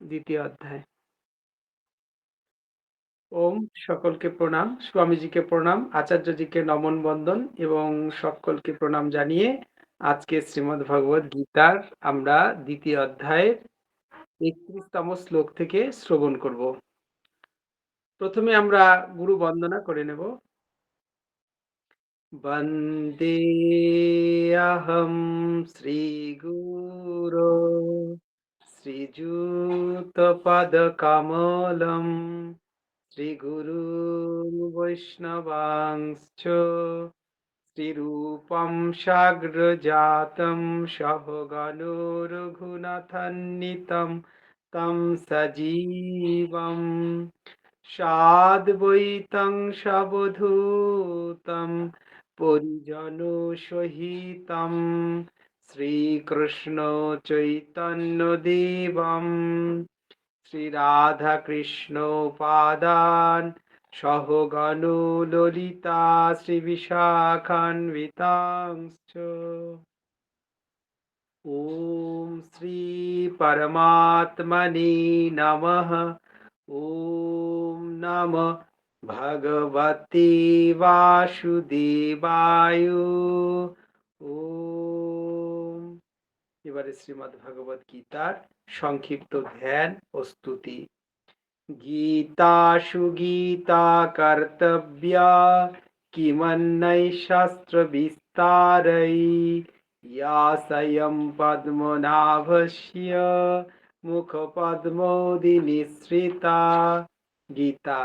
দ্বিতীয় অধ্যায়। ওম! সকলকে প্রণাম। স্বামীজিকে প্রণাম, আচার্যজিকে নমন বন্দন এবং সকলকে প্রণাম জানিয়ে আজকে শ্রীমদ্ ভগবৎ গীতার আমরা দ্বিতীয় অধ্যায়ের ৩১ তম শ্লোক থেকে শ্রবণ করব। প্রথমে আমরা গুরু বন্দনা করে নেব। বন্দেऽহং শ্রীগুরো श्रीजूतपदकमलं श्रीगुरुवैष्णवांश्च श्रीरूपं साग्रजातं सहगणोरघुनथन्नितं तं सजीवम् সাদ্বৈতং সবধূতম পরিজন সহিতম শ্রীকৃষ্ণ চৈতন্য দেবম শ্রীরাধাকৃষ্ণ পাদান সহগণ ললিতা শ্রীবিশাখান্বিতাংশ ॐ श्रीपरमात्मने नमः ॐ नम भगवते वासुदेवाय ॐ এবারে শ্রীমদ্ ভগবত গীতার সংক্ষিপ্ত ধ্যান ও স্তুতি। গীতা সুগীতা কর্তব্যা কিমন্নৈ শাস্ত্র বিস্তারৈ ইয়া স্বয়ং পদ্মনাভস্য মুখপদ্মোদি নিঃসৃতা গীতা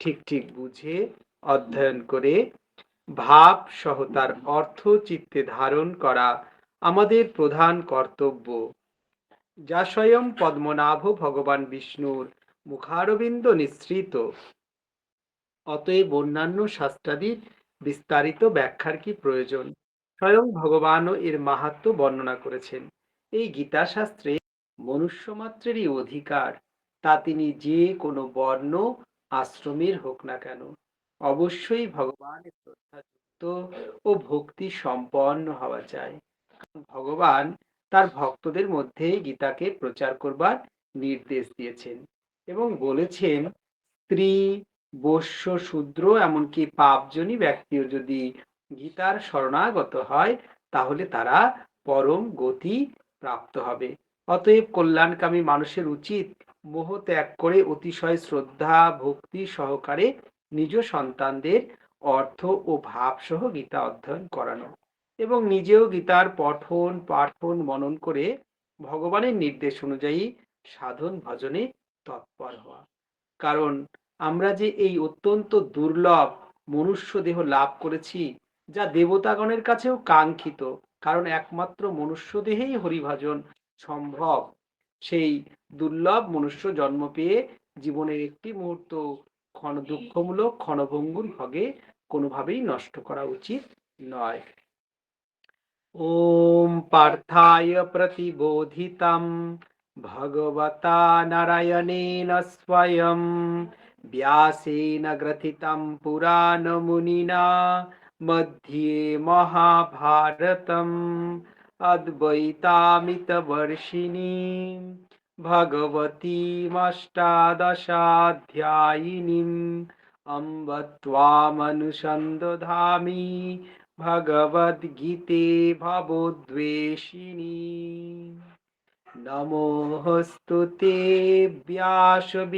ঠিক ঠিক বুঝে অধ্যয়ন করে ভাব সহ তার অর্থ চিত্তে ধারণ করা আমাদের প্রধান কর্তব্য। যা স্বয়ং পদ্মনাভ ভগবান বিষ্ণুর মুখারবিন্দ নিঃসৃত। অতএব অন্যান্য শাস্ত্রাদির বিস্তারিত ব্যাখ্যার কি প্রয়োজন? স্বয়ং ভগবানও এর মাহাত্ম বর্ণনা করেছেন। এই গীতা শাস্ত্রে মনুষ্য মাত্রেরই অধিকার, তা তিনি যে কোনো বর্ণ, আশ্রমের হোক না কেন, অবশ্যই ভগবানের শ্রদ্ধাযুক্ত ও ভক্তি সম্পন্ন হওয়া চাই। ভগবান তার ভক্তদের মধ্যে গীতাকে প্রচার করবার নির্দেশ দিয়েছেন এবং বলেছেন, স্ত্রী বৈশ্য শূদ্র, এমনকি পাপজনী ব্যক্তিও যদি গীতার শরণাগত হয়, তাহলে তারা পরম গতি প্রাপ্ত হবে। অতএব কল্যাণকামী মানুষের উচিত মোহ ত্যাগ করে অতিশয় শ্রদ্ধা, ভক্তি সহকারে নিজ সন্তানদের অর্থ ও ভাব সহ গীতা অধ্যয়ন করানো। এবং নিজেও গীতার পঠন, পাঠন মনন করে ভগবানের নির্দেশ অনুযায়ী সাধন ভজনে তৎপর হওয়া। কারণ আমরা যে এই অত্যন্ত দুর্লভ মনুষ্য দেহ লাভ করেছি, যা দেবতাগণের কাছেও কাঙ্ক্ষিত, কারণ একমাত্র মনুষ্য দেহেই হরিভজন সম্ভব। সেই দুর্লভ মনুষ্য জন্ম পেয়ে জীবনের একটি মুহূর্ত ক্ষণ দুঃখমূলক ক্ষণভঙ্গুর ভগে কোনোভাবেই নষ্ট করা উচিত নয়। ॐ पार्थाय प्रतिबोधितं भगवता नारायणेन स्वयं व्यासेन ग्रथितं पुराणमुनिना मध्ये महाभारतम् अद्वैतामितवर्षिणीं भगवतीमष्टादशाध्यायिनीम् अम्ब त्वामनुसन्दधामि भगवद्गीते भवोद्वेषिणी नमोऽस्तु ते व्यासविशालबुद्धे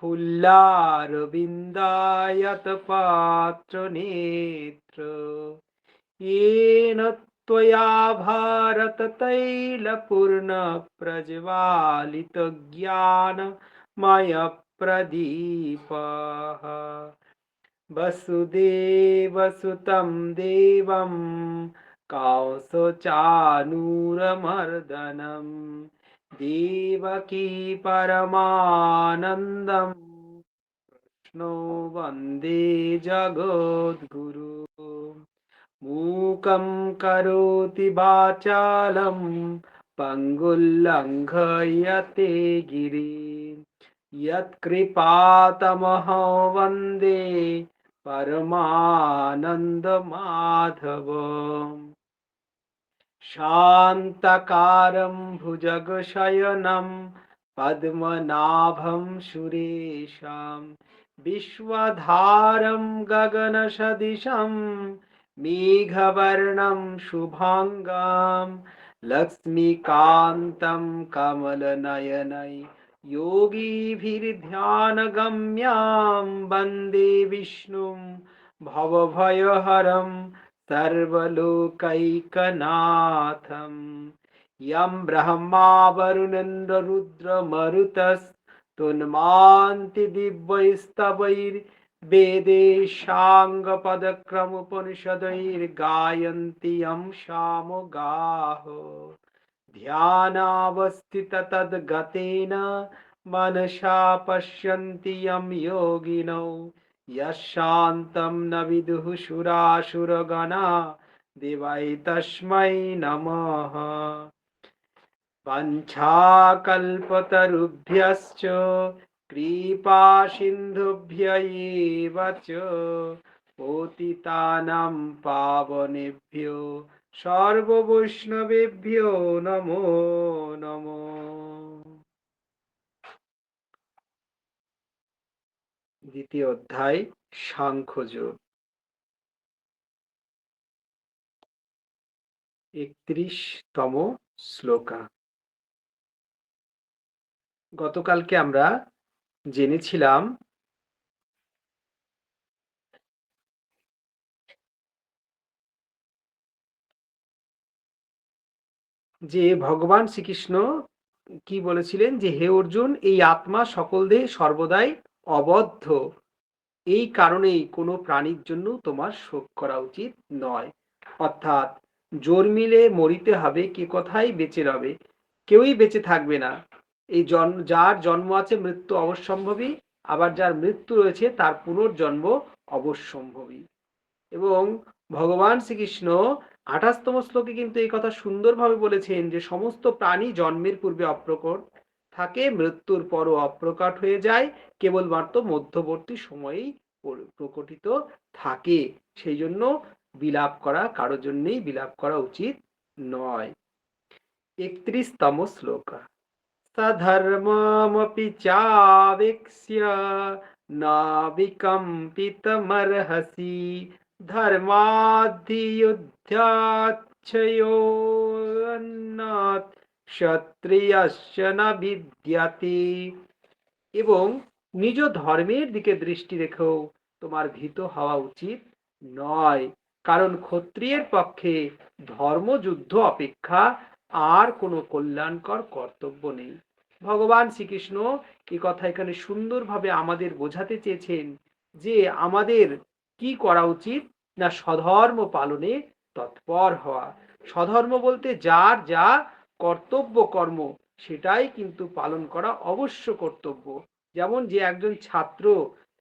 फुल्लारविन्दायत पात्रनेत्र येन त्वया भारततैलपूर्णप्रज्वालितज्ञानमयप्रदीपः वसुदेवसुतं देवं कांसचानूरमर्दनम् देवकी परमानन्दम् कृष्णो वन्दे जगद्गुरु। मूकं करोति वाचालं पङ्गुल्लङ्घयते गिरि। यत्कृपातमहो वन्दे परमानन्दमाधवम् शान्तकारं भुजगशयनं पद्मनाभं सुरेशां विश्वधारं गगनसदिशं मेघवर्णं शुभाङ्गां लक्ष्मीकान्तं कमलनयनै योगीभिर्ध्यानगम्यां वन्दे विष्णुं भवभयहरं सर्वलोकैकनाथम् यं ब्रह्मा वरुणेन्द्ररुद्रमरुतस्तुन्मान्ति दिव्यैस्तावैर्वेदेशाङ्गपदक्रमुपनिषदैर्गायन्ति यं सामगाः ध्यानावस्थित ध्यानावस्थित ध्यानावस्थिततद्गतेन मनसा पश्यन्ति यं योगिनौ यशान्तं न विदुः सुरासुरगणा दिवै तस्मै नमः पञ्चाकल्पतरुभ्यश्च कृपासिन्धुभ्य एव च पोतितानां पावनेभ्यो সর্ববৈষ্ণবেভ্যো নমো নমো। দ্বিতীয় অধ্যায় সাংখ্যযোগ একত্রিশতম শ্লোকা। গতকালকে আমরা জেনেছিলাম যে ভগবান শ্রীকৃষ্ণ কি বলেছিলেন যে, হে অর্জুন, এই আত্মা সকল দেহে সর্বদাই অবদ্ধ। এই কারণেই কোনো প্রাণীর জন্য তোমার শোক করা উচিত নয়। অর্থাৎ জন্মিলে মরিতে হবে, কে কথাই বেঁচে রবে। কেউই বেঁচে থাকবে না। এই জন্ম যার জন্ম আছে মৃত্যু অবশ্যম্ভবী, আবার যার মৃত্যু রয়েছে তার পুনর্জন্ম অবশ্যম্ভবী। এবং ভগবান শ্রীকৃষ্ণ আঠাশতম শ্লোকে কিন্তু এই কথা সুন্দরভাবে বলেছেন যে, সমস্ত প্রাণী জন্মের পূর্বে অপ্রকট থাকে, মৃত্যুর পরও অপ্রকট হয়ে যায়, কেবলমাত্র মধ্যবর্তী সময়েই প্রকটিত থাকে। সেই জন্য বিলাপ করা কারোর জন্যই বিলাপ করা উচিত নয়। একত্রিশতম শ্লোক। সধর্মমপি চাবেক্ষ্য বিকম্পিতমর্হসি বিদ্যাতি এবং নিজ ধর্মের দিকে দৃষ্টি রেখেও তোমার ভীত হওয়া উচিত নয়। কারণ ক্ষত্রিয়ের পক্ষে ধর্মযুদ্ধ অপেক্ষা আর কোনো কল্যাণকর কর্তব্য নেই। ভগবান শ্রীকৃষ্ণ এই কথা এখানে সুন্দরভাবে আমাদের বোঝাতে চেয়েছেন যে আমাদের কি করা উচিত? না সধর্ম পালনে তৎপর হওয়া। সধর্ম বলতে যার যা কর্তব্য কর্ম, সেটাই কিন্তু পালন করা অবশ্য কর্তব্য। যেমন যে একজন ছাত্র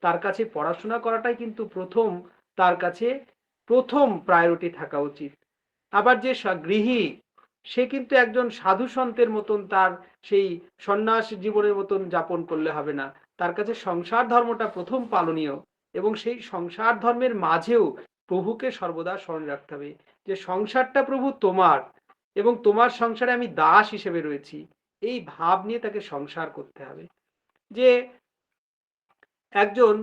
তার কাছে পড়াশোনা করাটাই কিন্তু প্রথম, তার কাছে প্রথম প্রায়োরিটি থাকা উচিত। আবার যে গৃহী, সে কিন্তু একজন সাধু সন্তের মতন তার সেই সন্ন্যাস জীবনের মতন যাপন করলে হবে না। তার কাছে সংসার ধর্মটা প্রথম পালনীয়। এবং সেই সংসার ধর্মের মাঝেও প্রভুকে সর্বদা স্মরণ রাখতে হবে যে সংসারটা প্রভু তোমার এবং তোমার সংসারে আমি দাস হিসেবে রয়েছি। এই ভাব নিয়ে তাকে সংসার করতে হবে। যে একজন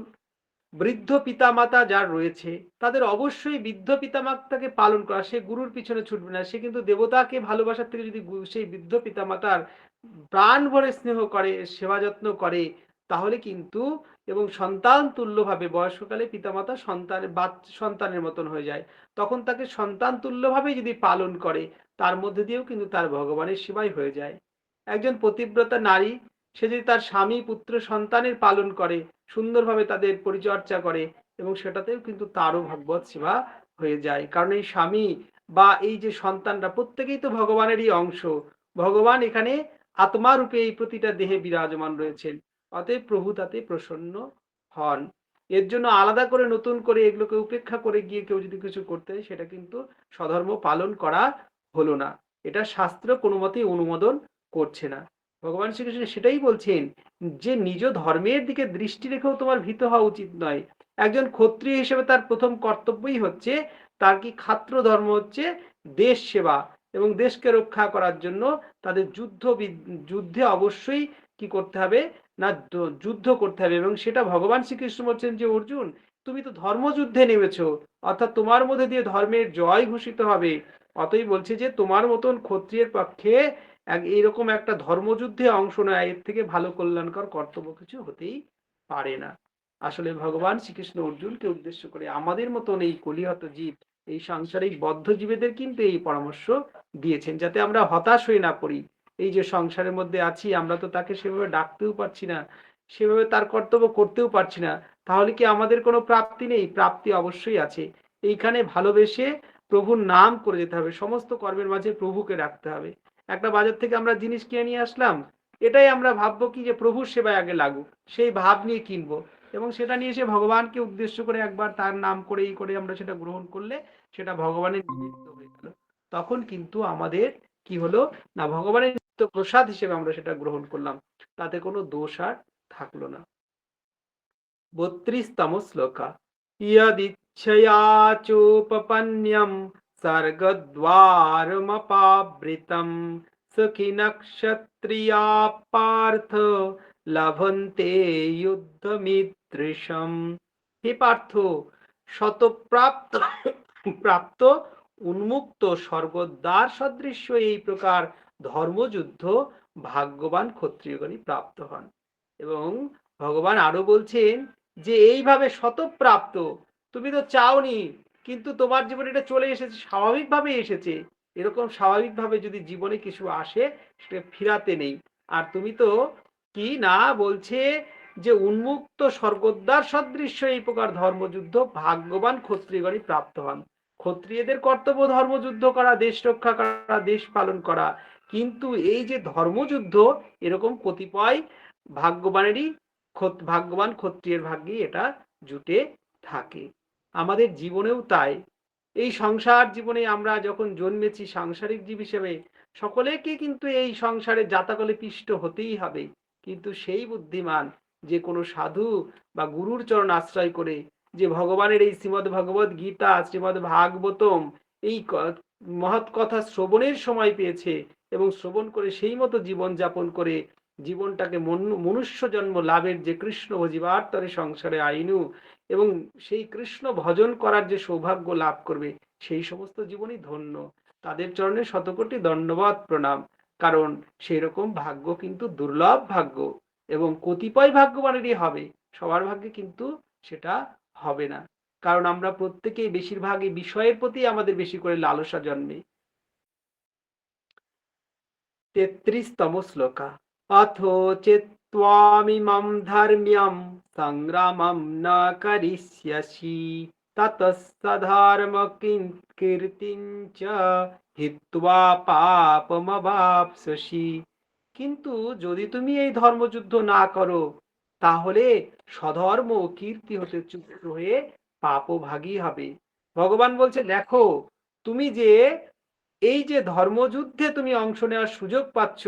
বৃদ্ধ পিতামাতা যার রয়েছে, তাদের অবশ্যই বৃদ্ধ পিতামাতাকে পালন করা, সে গুরুর পিছনে ছুটবে না, সে কিন্তু দেবতাকে ভালোবাসার থেকে যদি সেই বৃদ্ধ পিতামাতার প্রাণ ভরে স্নেহ করে, সেবা যত্ন করে, তাহলে কিন্তু এবং সন্তান তুল্যভাবে বয়স্ককালে পিতামাতা সন্তানের সন্তানের মতন হয়ে যায়। তখন তাকে সন্তান তুল্যভাবে যদি পালন করে, তার মধ্যে দিয়েও কিন্তু তার ভগবানের সেবাই হয়ে যায়। একজন পতিব্রতা নারী, সে যদি তার স্বামী, পুত্র, সন্তানের পালন করে, সুন্দরভাবে তাদের পরিচর্যা করে এবং সেটাতেও কিন্তু তারও ভগবত সেবা হয়ে যায়। কারণ এই স্বামী বা এই যে সন্তানরা প্রত্যেকেই তো ভগবানেরই অংশ। ভগবান এখানে আত্মারূপে এই প্রতিটা দেহে বিরাজমান রয়েছেন। অতএব প্রভু তাতে প্রসন্ন হন। এর জন্য আলাদা করে নতুন করে এগুলোকে উপেক্ষা করে গিয়ে কেউ যদি কিছু করতে সেটা কিন্তু স্বধর্ম পালন করা হলো না। এটা শাস্ত্র কোনো মতেই অনুমোদন করছে না। ভগবান শ্রীকৃষ্ণ সেটাই বলছেন যে, নিজ ধর্মের দিকে দৃষ্টি রেখেও তোমার ভীত হওয়া উচিত নয়। একজন ক্ষত্রিয় হিসেবে তার প্রথম কর্তব্যই হচ্ছে তার কি খাত্র ধর্ম হচ্ছে দেশ সেবা এবং দেশকে রক্ষা করার জন্য তাদের যুদ্ধ যুদ্ধে অবশ্যই কি করতে হবে? না যুদ্ধ করতে হবে এবং সেটা ভগবান শ্রীকৃষ্ণ বলছেন যে, অর্জুন, তুমি তো ধর্মযুদ্ধে নেমেছো, অর্থাৎ তোমার মধ্যে দিয়ে ধর্মের জয় ঘোষিত হবে। অতই বলছে যে, তোমার মতন ক্ষত্রিয়ের পক্ষে এইরকম একটা ধর্মযুদ্ধে অংশ নেয় এর থেকে ভালো কল্যাণকর কর্তব্য কিছু হতেই পারে না। আসলে ভগবান শ্রীকৃষ্ণ অর্জুনকে উদ্দেশ্য করে আমাদের মতন এই কলিহত জীব, এই সাংসারিক বদ্ধ জীবেদের কিন্তু এই পরামর্শ দিয়েছেন, যাতে আমরা হতাশ হয়ে না পড়ি। এই যে সংসারের মধ্যে আছি, আমরা তো তাকে সেভাবে ডাকতেও পারছি না, সেভাবে তার কর্তব্য করতেও পারছি না, তাহলে কি আমাদের কোনো প্রাপ্তি নেই? প্রাপ্তি অবশ্যই আছে। এইখানে ভালোবেসে প্রভুর নাম করে যেতে হবে, সমস্ত কর্মের মাঝে প্রভুকে রাখতে হবে। একটা বাজার থেকে আমরা জিনিস কিনে নিয়ে আসলাম, এটাই আমরা ভাববো কি যে প্রভুর সেবায় আগে লাগুক, সেই ভাব নিয়ে কিনবো এবং সেটা নিয়ে এসে ভগবানকে উদ্দেশ্য করে একবার তার নাম করে, এই করে আমরা সেটা গ্রহণ করলে সেটা ভগবানের নিমিত্ত হয়ে গেল। তখন কিন্তু আমাদের কি হলো? না, ভগবানের নিত্য প্রসাদ হিসেবে আমরা সেটা গ্রহণ করলাম। তাতে কোনো দোষ আর থাকল না। বত্রিশতম শ্লোকা। ইয়দিচ্ছয়া চোপপন্যম স্বর্গদ্বারমপাবৃতম সখিন ক্ষত্রিয়া পার্থ লভন্তে যুদ্ধমিদৃশম। হে পার্থ, শতপ্রাপ্ত প্রাপ্ত উন্মুক্ত স্বর্গদ্বার সদৃশ্য এই প্রকার ধর্মযুদ্ধ ভাগ্যবান ক্ষত্রিয়গণই প্রাপ্ত হন। এবং ভগবান আরও বলছেন যে, এইভাবে শতপ্রাপ্ত। তুমি তো চাওনি, কিন্তু তোমার জীবনে এটা চলে এসেছে, স্বাভাবিকভাবে এসেছে। এরকম স্বাভাবিকভাবে যদি জীবনে কিছু আসে, সেটা ফিরাতে নেই। আর তুমি তো কি না বলছে যে, উন্মুক্ত স্বর্গদ্বার সদৃশ্য এই প্রকার ধর্মযুদ্ধ ভাগ্যবান ক্ষত্রিয়গণই প্রাপ্ত হন। ক্ষত্রিয়দের কর্তব্য ধর্মযুদ্ধ করা, দেশ রক্ষা করা, দেশ পালন করা। কিন্তু এই যে ধর্মযুদ্ধ, এরকম কতিপয় ভাগ্যবানেরই ভাগ্যবান ক্ষত্রিয়ের ভাগ্যে এটা জুটে থাকে। আমাদের জীবনেও তাই। এই সংসার জীবনে আমরা যখন জন্মেছি সাংসারিক জীব হিসেবে, সকলেকে কিন্তু এই সংসারে জাতাকলে পিষ্ট হতেই হবে। কিন্তু সেই বুদ্ধিমান যে কোনো সাধু বা গুরুর চরণ আশ্রয় করে, যে ভগবানের এই শ্রীমদ ভগবত গীতা, শ্রীমদ ভাগবতম, এই মহৎ কথা শ্রবণের সময় পেয়েছে এবং শ্রবণ করে সেই মতো জীবন যাপন করে জীবনটাকে মনু- মনুষ্য জন্ম লাভের যে কৃষ্ণ ভজিবার তরে সংসারে আইনু এবং সেই কৃষ্ণ ভজন করার যে সৌভাগ্য লাভ করবে, সেই সমস্ত জীবনই ধন্য। তাদের চরণে শতকোটি দণ্ডবাদ প্রণাম। কারণ সেই রকম ভাগ্য কিন্তু দুর্লভ ভাগ্য এবং কতিপয় ভাগ্যবানেরই হবে। সবার ভাগ্যে কিন্তু সেটা হবে না। কারণ আমরা প্রত্যেকেই বেশিরভাগই বিষয়ের প্রতি আমাদের বেশি করে লালসা জন্মে। তেত্রিশতম শ্লোকা। অথ চেত্ত্বামিমম ধর্ম্যম সংগ্রামম ন করিষ্যসি ততঃসধর্ম কীর্তিঞ্চ হিত্বা পাপমবাপ্স্যসি কিন্তু যদি তুমি এই ধর্মযুদ্ধ না করো, তাহলে সধর্ম কীর্তি হতে চুপ হয়ে পাপভাগী হবে। ভগবান বলছে, দেখো, তুমি যে এই যে ধর্মযুদ্ধে তুমি অংশ নেওয়ার সুযোগ পাচ্ছ,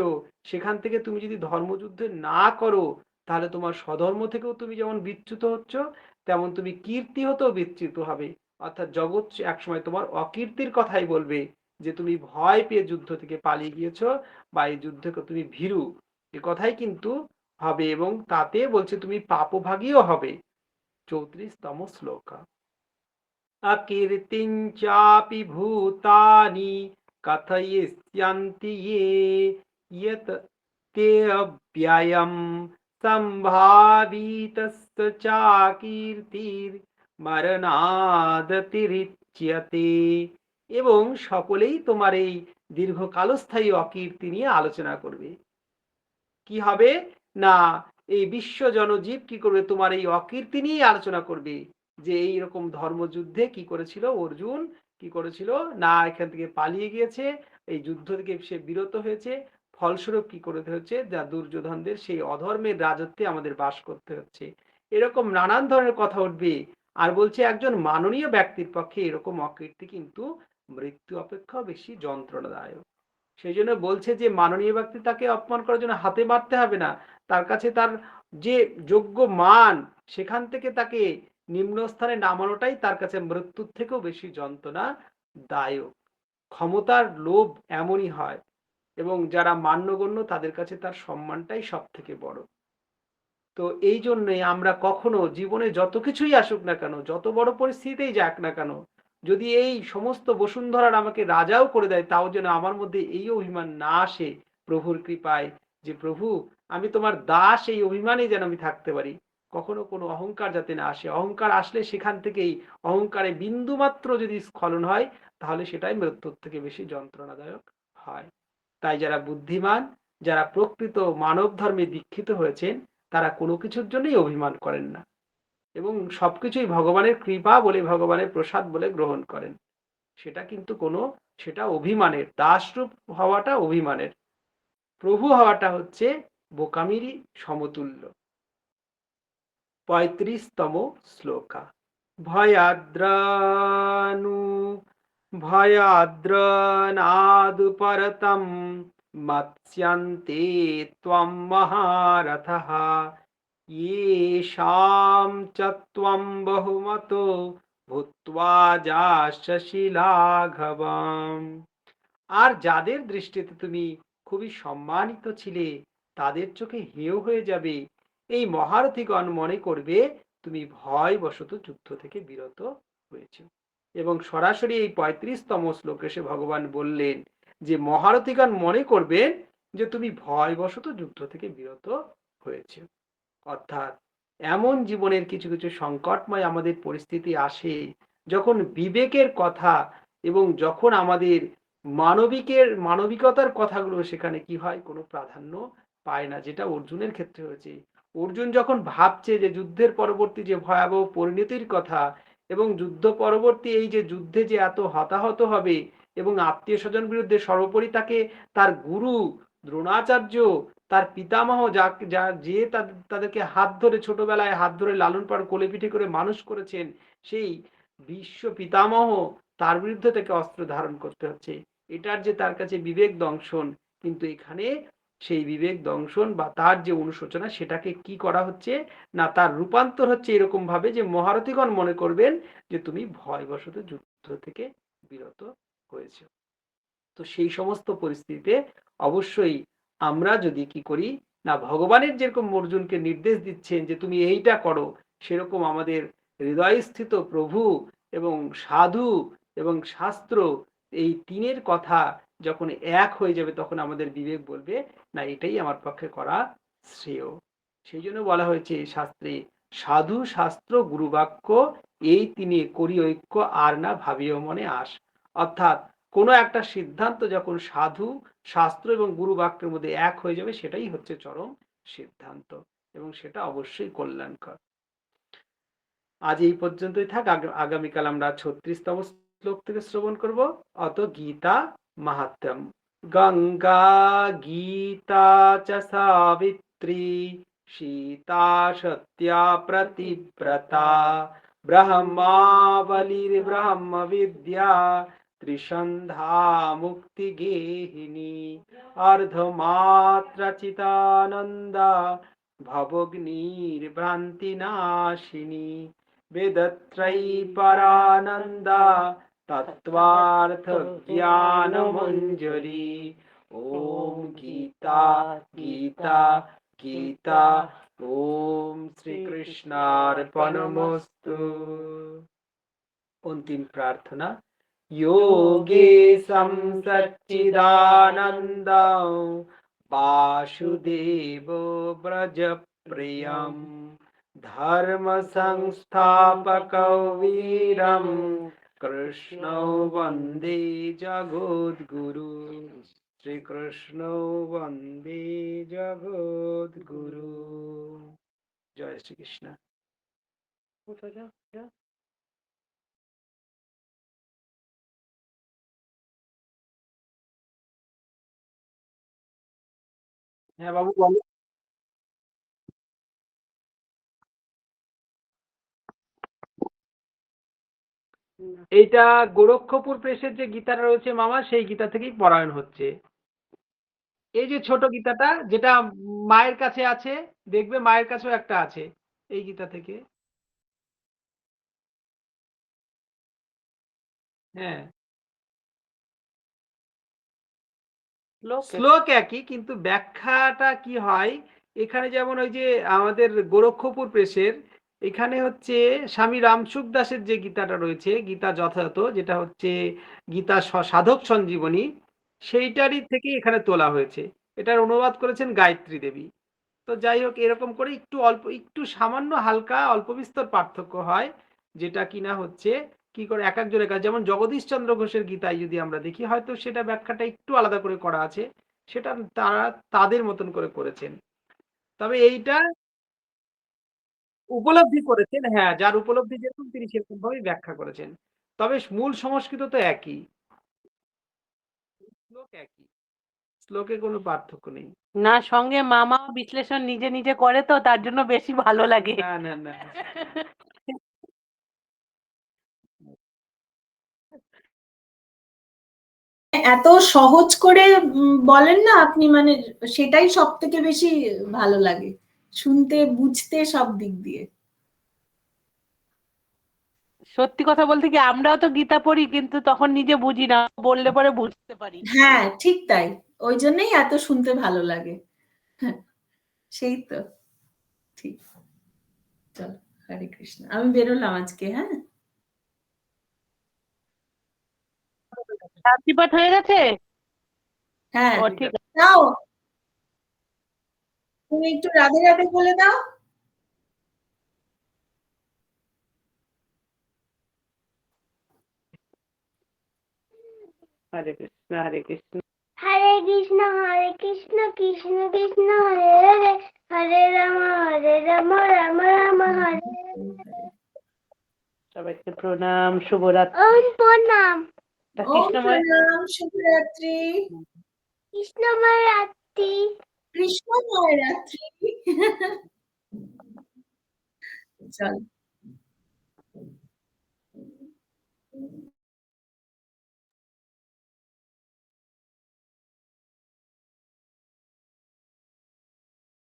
সেখান থেকে তুমি যদি ধর্মযুদ্ধে না করো, তাহলে তোমার স্বধর্ম থেকেও তুমি যেমন বিচ্যুত হচ্ছ, তেমন তুমি কীর্তি হতেও বিচ্যুত হবে। অর্থাৎ জগৎ একসময় তোমার অকীর্তির কথাই বলবে যে তুমি ভয় পেয়ে যুদ্ধ থেকে পালিয়ে গিয়েছো বা এই যুদ্ধকে তুমি ভীরু। এ কথাই কিন্তু হবে এবং তাতে বলছে তুমি পাপভাগীও হবে। চৌত্রিশতম শ্লোকা। কথয়িষ্যন্তি ইয়ে ইয়ত তে অব্যয়ম সম্ভাবিতস্য চাকীর্তির মরণাদতিরিচ্যতে এবং সকলেই তোমার এই দীর্ঘকালস্থায়ী অকীর্তি নিয়ে আলোচনা করবে। কি হবে? না, এই বিশ্ব জনজীব কি করবে? তোমার এই অকীর্তি নিয়ে আলোচনা করবে। যে এই রকম ধর্মযুদ্ধে কি করেছিল অর্জুন? কি করেছিল? না, এখান থেকে পালিয়ে গিয়েছে। এই যুদ্ধ থেকে সে বিরত হয়েছে। ফলস্বরূপ কি করতে হচ্ছে? যা দুর্যোধনদের সেই অধর্মের রাজত্বে আমাদের বাস করতে হচ্ছে। এরকম নানান ধরনের কথা উঠবে। আর বলছে, একজন মাননীয় ব্যক্তির পক্ষে এরকম অকীর্তি কিন্তু মৃত্যু অপেক্ষা বেশি যন্ত্রণাদায়ক। সেই জন্য বলছে যে, মাননীয় ব্যক্তি তাকে অপমান করার জন্য হাতে মারতে হবে না। তার কাছে তার যে যোগ্য মান, সেখান থেকে তাকে নিম্ন স্থানে নামানোটাই তার কাছে মৃত্যুর থেকেও বেশি যন্ত্রণা দায়ক ক্ষমতার লোভ এমনই হয় এবং যারা মান্যগণ্য তাদের কাছে তার সম্মানটাই সব থেকে বড়। তো এই জন্যই আমরা কখনো জীবনে যত কিছুই আসুক না কেন, যত বড় পরিস্থিতিতেই যাক না কেন, যদি এই সমস্ত বসুন্ধরার আমাকে রাজাও করে দেয়, তাও যেন আমার মধ্যে এই অভিমান না আসে প্রভুর কৃপায় যে, প্রভু, আমি তোমার দাস, এই অভিমানে যেন আমি থাকতে পারি। কখনো কোনো অহংকার যাতে না আসে। অহংকার আসলে সেখান থেকেই, অহংকারে বিন্দুমাত্র যদি স্খলন হয়, তাহলে সেটাই মৃত্যুর থেকে বেশি যন্ত্রণাদায়ক হয়। তাই যারা বুদ্ধিমান, যারা প্রকৃত মানব ধর্মে দীক্ষিত হয়েছেন, তারা কোনো কিছুর জন্যই অভিমান করেন না। এবং সবকিছুই ভগবানের কৃপা বলে, ভগবানের প্রসাদ বলে গ্রহণ করেন। সেটা কিন্তু কোনো, সেটা অভিমানের, দাসরূপ হওয়াটা অভিমানের। প্রভু হওয়াটা হচ্ছে বোকামিরই সমতুল্য। পঁয়ত্রিশতম শ্লোকা ভয়াদ্রানু ভয়াদ্রনাদু পরতম মৎস্যন্তে ত্বম মহারথः येषां च त्वं बहुमतो ভূত্বা যাশিলাঘবম আর যাদের দৃষ্টিতে তুমি খুবই সম্মানিত ছিলে তাদের চোখে হেয় হয়ে যাবে এই মহারথীগণ মনে করবে, তুমি ভয় বশত যুদ্ধ থেকে বিরত হয়েছে। এবং সরাসরি এই পঁয়ত্রিশতম শ্লোকে সে ভগবান বললেন যে, মহারথীগণ মনে করবেন যে, তুমি ভয়বশত যুদ্ধ থেকে বিরত হয়েছে। অর্থাৎ এমন জীবনের কিছু কিছু সংকটময় আমাদের পরিস্থিতি আসে, যখন বিবেকের কথা এবং যখন আমাদের মানবিকের, মানবিকতার কথাগুলো সেখানে কি হয়? কোনো প্রাধান্য পায় না। যেটা অর্জুনের ক্ষেত্রে হয়েছে অর্জুন যখন ভাবছে যে যুদ্ধের পরবর্তী যে ভয়াবহ পরিণতির কথা এবং যুদ্ধ পরবর্তী এই যে যুদ্ধে যে এত হতাহত হবে এবং আত্মীয় স্বজন বিরুদ্ধে সর্বোপরি তাকে তার গুরু দ্রোণাচার্য, তার পিতামহ যা যা, যে তাদেরকে হাত ধরে ছোটবেলায় হাত ধরে লালন পাড় কোলে পিঠে করে মানুষ করেছেন, সেই বিশ্ব পিতামহ তার বিরুদ্ধে তাকে অস্ত্র ধারণ করতে হচ্ছে। এটার যে তার কাছে বিবেক দংশন, কিন্তু এখানে সেই বিবেক দংশন বা তার যে অনুশোচনা সেটাকে কি করা হচ্ছে? না, তার রূপান্তর হচ্ছে এরকম ভাবে যে মহারথীগণ মনে করবেন যে তুমি ভয়বশত যুদ্ধ থেকে বিরত হয়েছে। তো সেই সমস্ত পরিস্থিতিতে অবশ্যই আমরা যদি কি করি? না, ভগবানের যেরকম অর্জুনকে নির্দেশ দিচ্ছেন যে তুমি এইটা করো, সেরকম আমাদের হৃদয়স্থিত প্রভু এবং সাধু এবং শাস্ত্র এই তিনের কথা যখন এক হয়ে যাবে তখন আমাদের বিবেক বলবে, না, এটাই আমার পক্ষে করা শ্রেয়। সেই জন্য বলা হয়েছে শাস্ত্রে, সাধু শাস্ত্র গুরুবাক্য, এই তিনি করি ঐক্য, আর না ভাবিও মনে আস অর্থাৎ কোনো একটা সিদ্ধান্ত যখন সাধু শাস্ত্র এবং গুরু বাক্যের মধ্যে এক হয়ে যাবে, সেটাই হচ্ছে চরম সিদ্ধান্ত এবং সেটা অবশ্যই কল্যাণকর। আজ এই পর্যন্তই থাক। আগামীকাল আমরা ছত্রিশতম শ্লোক থেকে শ্রবণ করব। অত গীতা মাহাত্ম গঙ্গা গীতা চ সাবিত্রী সীতা সত্যা প্রতিব্রতা ব্রহ্মাবলির্ব্রহ্ম বিদ্যা ত্রিসন্ধ্যা মুক্তিগেহিনী অর্ধমাত্রচিতানন্দা ভবগ্নির্ভ্রান্তিনাশিনী বেদত্রয়ী পরানন্দা तत्त्वार्थ ज्ञानमञ्जरी ॐ गीता गीता गीता ॐ श्रीकृष्णार्पणमस्तु अन्तिम प्रार्थना योगे सच्चिदानन्द वासुदेवो व्रजप्रियं धर्मसंस्थापकवीरम् कृष्णौ वन्दे जगद्गुरु শ্রীকৃষ্ণ বন্দে জগৎ গুরু জয় শ্রীকৃষ্ণ হ্যাঁ বাবু বলো এইটা গোরক্ষপুর প্রেসের যে গীতাটা রয়েছে মামা সেই গীতা থেকেই পরায়ণ হচ্ছে। এই যে ছোট গীতাটা যেটা মায়ের কাছে আছে দেখবে মায়ের কাছেও একটা আছে এই গীতা থেকে। হ্যাঁ। শ্লোক একই। কিন্তু ব্যাখ্যাটা কি হয়? এখানে যেমন ওই যে আমাদের গোরক্ষপুর প্রেসের এখানে হচ্ছে স্বামী রামসুখ দাসের যে গীতাটা রয়েছে, গীতা যথাযথ, যেটা হচ্ছে গীতা সাধক সঞ্জীবনী, সেইটারই থেকে এখানে তোলা হয়েছে। এটার অনুবাদ করেছেন গায়ত্রী দেবী। তো যাই হোক, এরকম করে একটু অল্প, একটু সামান্য হালকা অল্প বিস্তর পার্থক্য হয়, যেটা কিনা হচ্ছে কি করে এক একজনের কাছে, যেমন জগদীশ চন্দ্র ঘোষের গীতায় যদি আমরা দেখি, হয়তো সেটা ব্যাখ্যাটা একটু আলাদা করে করা আছে, সেটা তারা তাদের মতন করে করেছেন। তবে এইটা উপলব্ধি করেছেন হ্যাঁ যার উপলব্ধি যেরকম তিনি সেরকম ভাবেই ব্যাখ্যা করেছেন। তবে মূল সংস্কৃত তো একই। শ্লোক একই। শ্লোকে কোনো পার্থক্য নেই। না সঙ্গে মামা বিশ্লেষণ নিজে নিজে করে তো তার জন্য বেশি ভালো লাগে। না না না এত সহজ করে বলেন না আপনি মানে সেটাই সব থেকে বেশি ভালো লাগে। শুনতে বুঝতে সব দিক দিয়ে। সত্যি কথা বলতে কি আমরাও তো গীতা পড়ি কিন্তু তখন নিজে বুঝি না। বললে পরে বুঝতে পারি। হ্যাঁ ঠিক তাই। ওই জন্যই এত শুনতে ভালো লাগে। হ্যাঁ, সেই তো। ঠিক। চল হরে কৃষ্ণ। আমি বেরোলাম আজকে হ্যাঁ? হয়ে গেছে? হ্যাঁ। ঠিক আছে। তুমি একটু রাধে রাধে বলে দাও। হরে কৃষ্ণ হরে কৃষ্ণ। হরে কৃষ্ণ হরে কৃষ্ণ কৃষ্ণ কৃষ্ণ হরে হরে হরে রাম হরে রাম রাম রাম হরে সবাইকে প্রণাম শুভরাত্রি। ওম প্রণাম। কৃষ্ণময় প্রণাম শুভরাত্রি। কৃষ্ণময় রাত্রি। কৃষ্ণময় রাত্রি চল